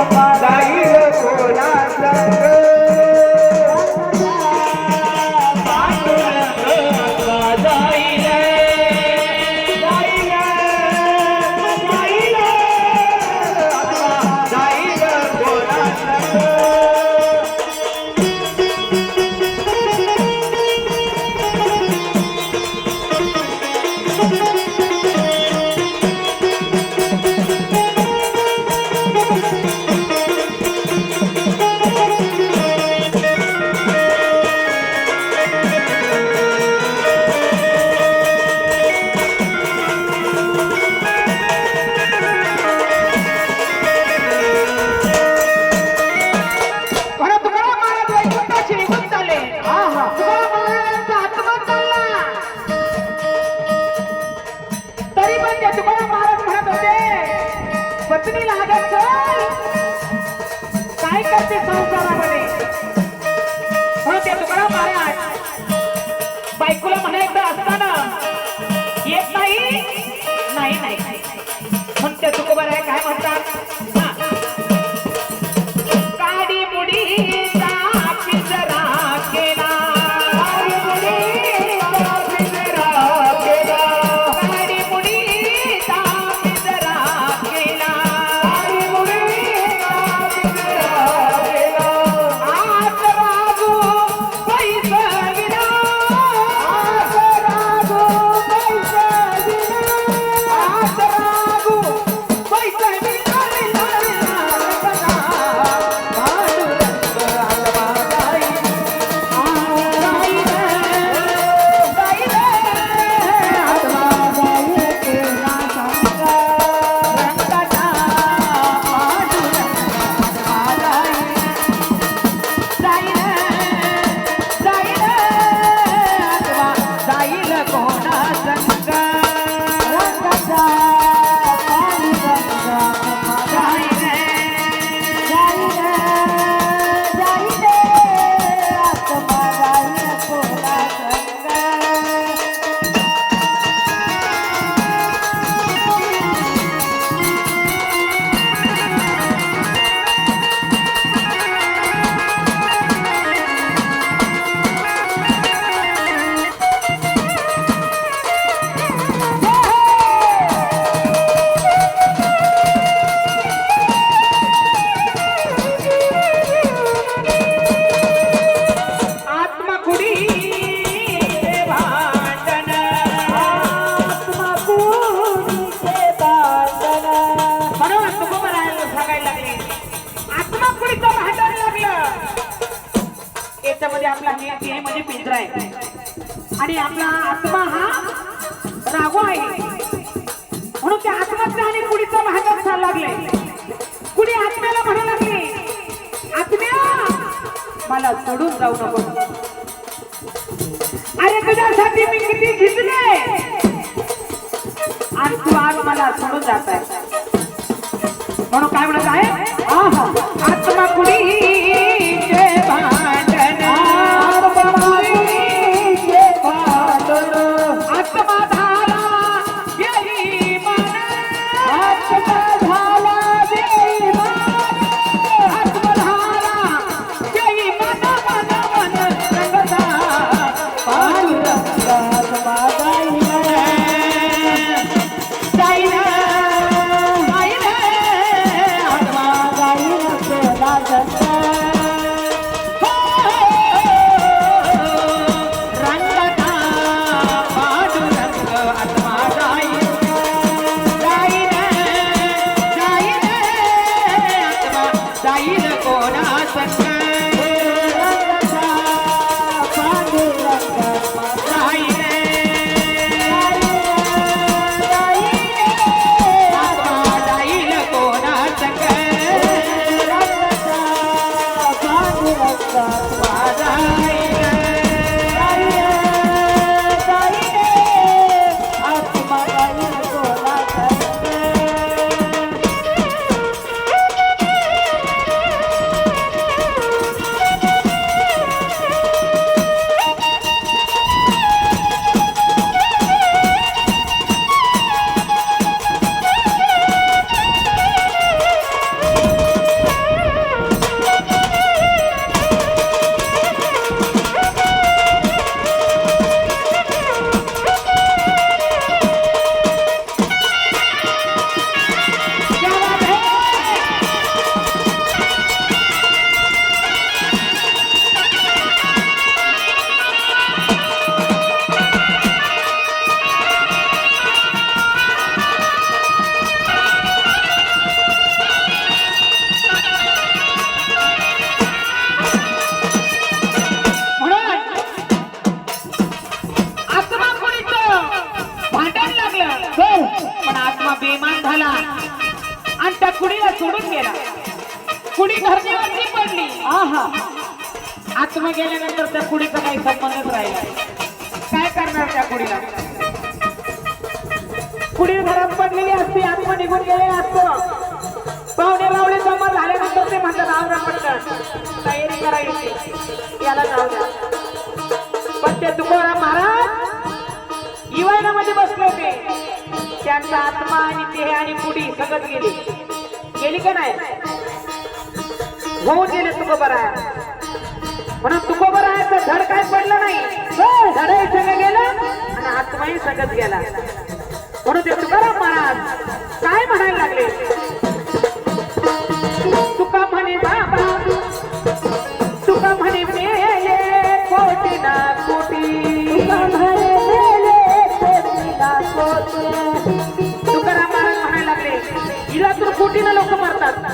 आत्मा जाईल कोणा संग बरोबर आहे काय म्हणतात मध्ये आपला हे हे म्हणजे पिंजरा आहे. आणि आपला आत्मा हा रागो आहे. म्हणून त्या आत्माचं आणि कुडीचं भांडण चालू लागले कुणी आत्म्याला म्हणू लागले आत्म्या मला सोडून जाऊ नको. अरे तुझ्यासाठी मी किती झिजले आणि तू आज मला सोडून जात आहे. म्हणून काय म्हणत आहे? आत्मा कुणी कुडी धरणीवरती पडली? आहा. आत्मा गेल्यानंतर त्या कुडीचा काही संबंधच राहिला काय करणार त्या कुडीला कुडी घरात पडलेली असते आत्मा निघून गेलेला असतो. पाहुणे लावले जमा झाल्यानंतर ते म्हणतात आवरा पडतात तयारी करायची. याला जाऊ द्या. पण ते तुकोराम महाराज इवायनामध्ये बसले होते. त्यांचा आत्मा आणि ते आणि कुडी सगळं गेली. गेली का नाही? होऊन गेले तुकोबरा म्हणून तुकोबराचं धड काय पडलं नाही. हो, धडही सगळं गेलं आणि आत्माही सगळत गेला. म्हणून ते तुकाराम महाराज काय म्हणायला लागले? तुका म्हणे बाबा तुका म्हणे मेले कोटी ना कोटी. तुकाराम महाराज म्हणायला लागले हिला तर कोटीनं लोक ना